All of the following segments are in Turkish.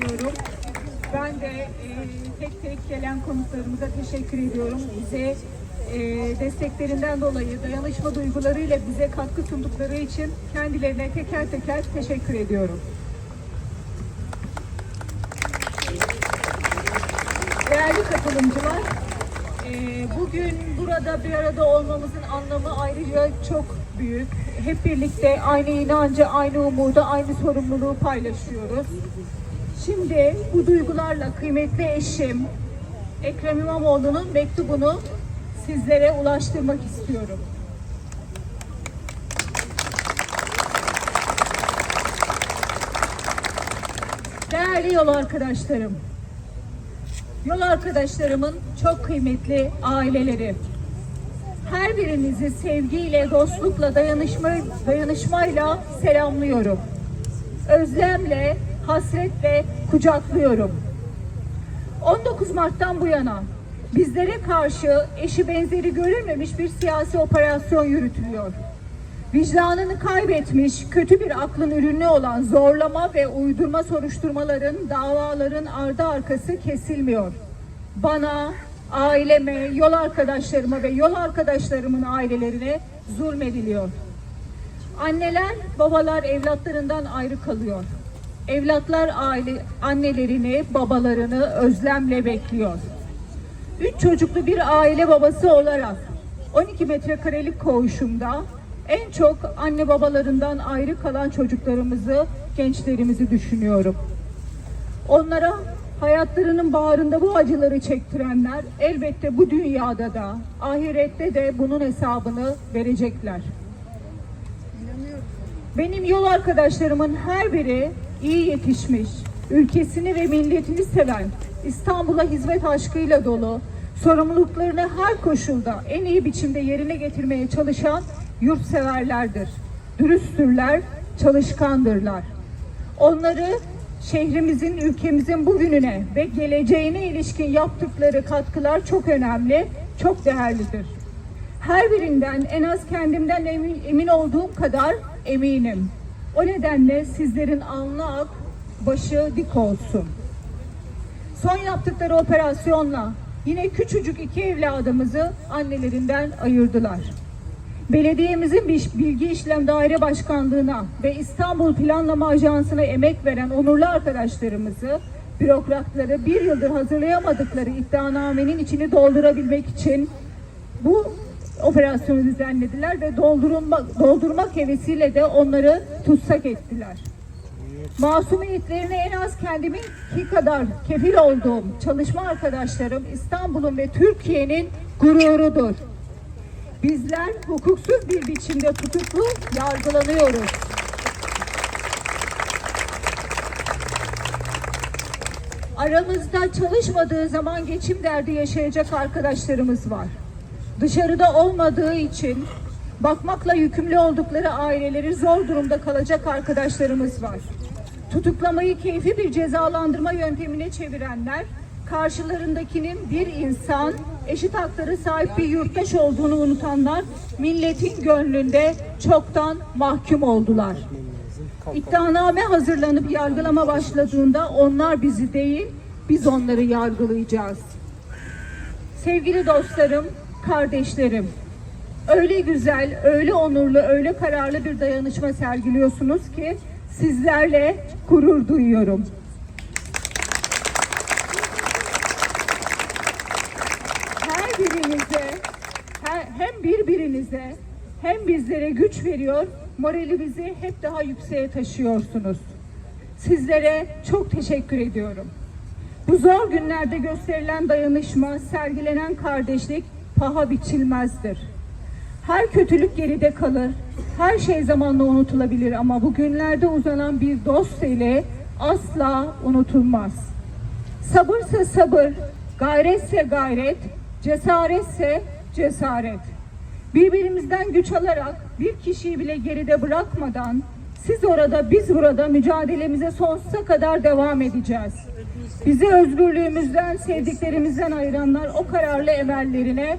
diyorum. Ben de e, tek tek gelen konuklarımıza teşekkür ediyorum. Bize e, desteklerinden dolayı dayanışma duygularıyla bize katkı sundukları için kendilerine teker teker teşekkür ediyorum. Değerli katılımcılar, e, bugün burada bir arada olmamızın anlamı ayrıca çok büyük. Hep birlikte aynı inancı, aynı umudu, aynı sorumluluğu paylaşıyoruz. Şimdi bu duygularla kıymetli eşim Ekrem İmamoğlu'nun mektubunu sizlere ulaştırmak istiyorum. Değerli yol arkadaşlarım, yol arkadaşlarımın çok kıymetli aileleri, her birinizi sevgiyle, dostlukla, dayanışma, dayanışmayla selamlıyorum. Özlemle, hasretle kucaklıyorum. 19 Mart'tan bu yana bizlere karşı eşi benzeri görülmemiş bir siyasi operasyon yürütülüyor. Vicdanını kaybetmiş, kötü bir aklın ürünü olan zorlama ve uydurma soruşturmaların, davaların ardı arkası kesilmiyor. Bana, aileme, yol arkadaşlarıma ve yol arkadaşlarımın ailelerine zulmediliyor. Anneler, babalar evlatlarından ayrı kalıyor. Evlatlar aile annelerini, babalarını özlemle bekliyor. Üç çocuklu bir aile babası olarak 12 metrekarelik koğuşumda en çok anne babalarından ayrı kalan çocuklarımızı, gençlerimizi düşünüyorum. Onlara hayatlarının bağrında bu acıları çektirenler elbette bu dünyada da ahirette de bunun hesabını verecekler. Benim yol arkadaşlarımın her biri iyi yetişmiş, ülkesini ve milletini seven, İstanbul'a hizmet aşkıyla dolu, sorumluluklarını her koşulda en iyi biçimde yerine getirmeye çalışan yurtseverlerdir. Dürüsttürler, çalışkandırlar. Onları şehrimizin, ülkemizin bugününe ve geleceğine ilişkin yaptıkları katkılar çok önemli, çok değerlidir. Her birinden en az kendimden emin, emin olduğum kadar eminim. O nedenle sizlerin alnı ak, başı dik olsun. Son yaptıkları operasyonla yine küçücük iki evladımızı annelerinden ayırdılar. Belediyemizin Bilgi İşlem Daire Başkanlığı'na ve İstanbul Planlama Ajansı'na emek veren onurlu arkadaşlarımızı, bürokratları bir yıldır hazırlayamadıkları iddianamenin içini doldurabilmek için bu operasyonu düzenlediler ve doldurulmak, doldurmak hevesiyle de onları tutsak ettiler. Masumiyetlerine en az kendiminki kadar kefil olduğum çalışma arkadaşlarım İstanbul'un ve Türkiye'nin gururudur. Bizler hukuksuz bir biçimde tutuklu yargılanıyoruz. Aramızda çalışmadığı zaman geçim derdi yaşayacak arkadaşlarımız var. Dışarıda olmadığı için bakmakla yükümlü oldukları aileleri zor durumda kalacak arkadaşlarımız var. Tutuklamayı keyfi bir cezalandırma yöntemine çevirenler, karşılarındakinin bir insan, eşit hakları sahip bir yurttaş olduğunu unutanlar, milletin gönlünde çoktan mahkum oldular. İddianame hazırlanıp yargılama başladığında onlar bizi değil, biz onları yargılayacağız. Sevgili dostlarım, kardeşlerim, öyle güzel, öyle onurlu, öyle kararlı bir dayanışma sergiliyorsunuz ki sizlerle gurur duyuyorum. Her birinize, hem birbirinize hem bizlere güç veriyor, moralimizi hep daha yükseğe taşıyorsunuz. Sizlere çok teşekkür ediyorum. Bu zor günlerde gösterilen dayanışma, sergilenen kardeşlik paha biçilmezdir. Her kötülük geride kalır, her şey zamanla unutulabilir ama bu günlerde uzanan bir dost ile asla unutulmaz. Sabırsa sabır, gayretse gayret, cesaretse cesaret. Birbirimizden güç alarak bir kişiyi bile geride bırakmadan siz orada biz burada mücadelemize sonsuza kadar devam edeceğiz. Bizi özgürlüğümüzden, sevdiklerimizden ayıranlar o kararlı emellerine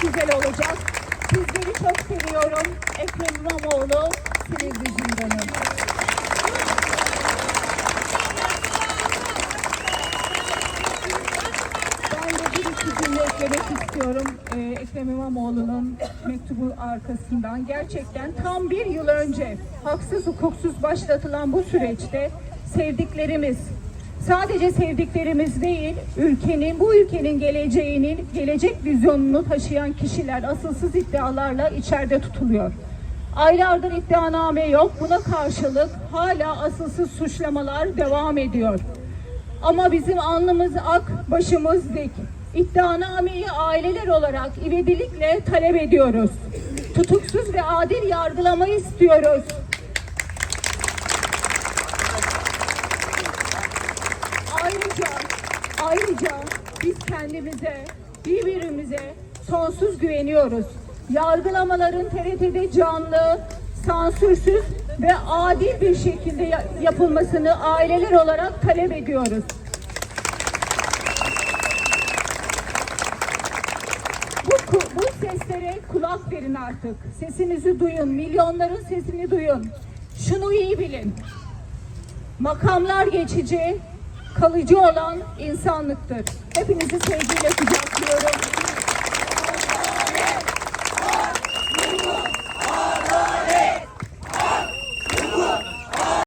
çok güzel olacak. Sizleri çok seviyorum. Ekrem İmamoğlu, Silivri Zindanı. Ben de bir iki cümle eklemek istiyorum ee, Ekrem İmamoğlu'nun mektubu arkasından. Gerçekten tam bir yıl önce haksız hukuksuz başlatılan bu süreçte sevdiklerimiz, sadece sevdiklerimiz değil, ülkenin, bu ülkenin geleceğinin, gelecek vizyonunu taşıyan kişiler asılsız iddialarla içeride tutuluyor. Aylardır iddianame yok. Buna karşılık hala asılsız suçlamalar devam ediyor. Ama bizim alnımız ak, başımız dik. İddianameyi aileler olarak ivedilikle talep ediyoruz. Tutuksuz ve adil yargılama istiyoruz. Ayrıca, ayrıca biz kendimize, birbirimize sonsuz güveniyoruz. Yargılamaların TRT'de canlı, sansürsüz ve adil bir şekilde ya- yapılmasını aileler olarak talep ediyoruz. Bu, bu seslere kulak verin artık. Sesinizi duyun, milyonların sesini duyun. Şunu iyi bilin. Makamlar geçici, kalıcı olan insanlıktır. Hepinizi sevgiyle kucaklıyorum.